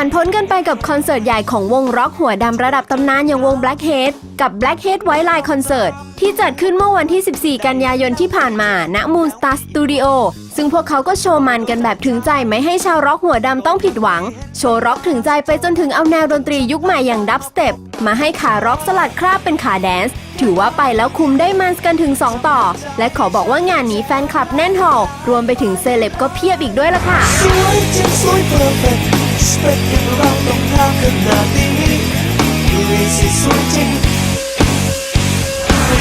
ผ่านพ้นกันไปกับคอนเสิร์ตใหญ่ของวงร็อกหัวดำระดับตำนานอย่างวง Blackhead กับ Blackhead White Line Concert ที่จัดขึ้นเมื่อวันที่ 14 กันยายนที่ผ่านมา ณ Moon Star Studio ซึ่งพวกเขาก็โชว์มันกันแบบถึงใจไม่ให้ชาวร็อกหัวดำต้องผิดหวัง โชว์ร็อกถึงใจไปจนถึงเอาแนวดนตรียุคใหม่อย่างดับสเต็ปมาให้ขาร็อกสลัดคราบเป็นขาแดนซ์ถือว่าไปแล้วคุมได้มันกันถึง 2 ต่อ และขอบอกว่างานนี้แฟนคลับแน่นหอลรวมไปถึงเซเลบก็เพียบอีกด้วยล่ะค่ะ เพอร์เฟกต์สเปคอย่างเราต้องทำขนาดนี้ดูสิสวยจริง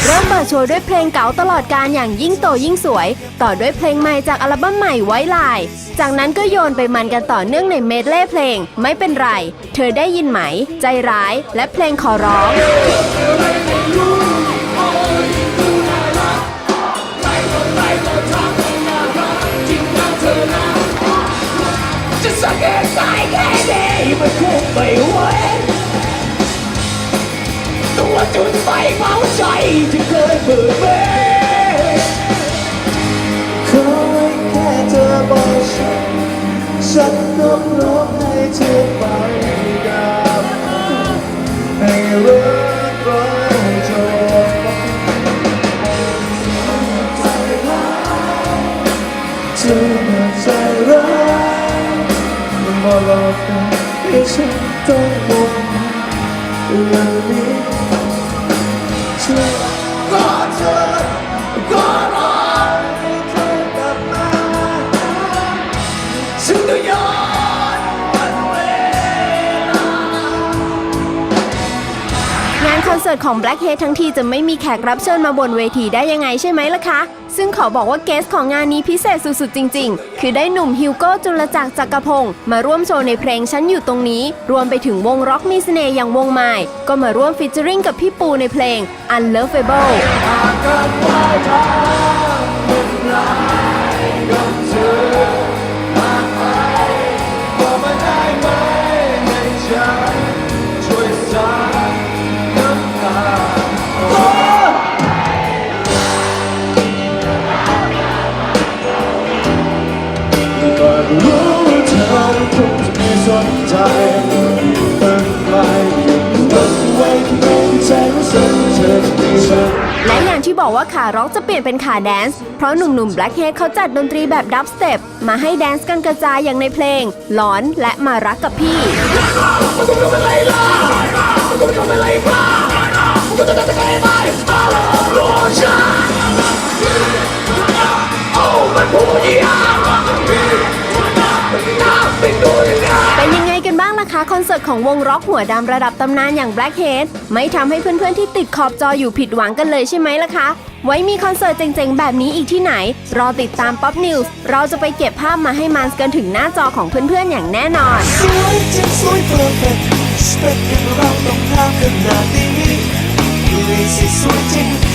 เริ่มเปิดโชว์ด้วยเพลงเก๋าตลอดการอย่างยิ่งโตยิ่งสวย ต่อด้วยเพลงใหม่จากอัลบั้มใหม่ไว้ลาย จากนั้นก็โยนไปมันกันต่อเนื่องในเมดเล่เพลง ไม่เป็นไร เธอได้ยินไหม ใจร้ายและเพลงขอร้อง ฉันฉันก็พร้อมให้เธอไปกับให้รักเราจบเธอมาใจร้ายมาหลอกกันให้ฉันต้องมองเรื่องนี้ คอนเสิร์ตของ Blackhead ทั้งทีจะไม่มีแขกรับเชิญมาบนเวทีได้ยังไงใช่ไหมล่ะคะ ซึ่งขอบอกว่าเกสของงานนี้พิเศษสุดๆ จริง ๆ คือได้หนุ่มฮิวโก้จุลจักรจักรพงศ์มาร่วมโชว์ในเพลงฉันอยู่ตรงนี้ รวมไปถึงวงร็อกมีเสน่ห์อย่างวงไม้ก็มาร่วมฟีเจอริงกับพี่ปูในเพลง Unlovable บอกว่าขาร็อกจะเปลี่ยนเป็นขาแดนซ์ เพราะหนุ่มๆแบล็คเฮดเขาจัดดนตรีแบบดับสเต็ปมาให้แดนซ์กันกระจายอย่างในเพลงหลอนและมารักกับพี่มันต้องทำอะไรล่ะมันต้องทำอะไรบ้างมันต้องทำอะไรบ้างมาหลอกลวงฉันโอ้มันพูดยา คอนเสิร์ตของวงร็อกหัวดำระดับตำนานอย่าง Blackhead ไม่ทำให้เพื่อนๆที่ติดขอบจออยู่ผิดหวังกันเลยใช่ไหมล่ะคะ ไว้มีคอนเสิร์ตเจ๋งๆ แบบนี้อีกที่ไหน รอติดตาม Pop News เราจะไปเก็บภาพมาให้มันกันถึงหน้าจอของเพื่อนๆอย่างแน่นอน สวยจริงสวยเพอร์เฟกต์สเปคอย่างเราต้องทำขนาดนี้ดูสิสวยจริง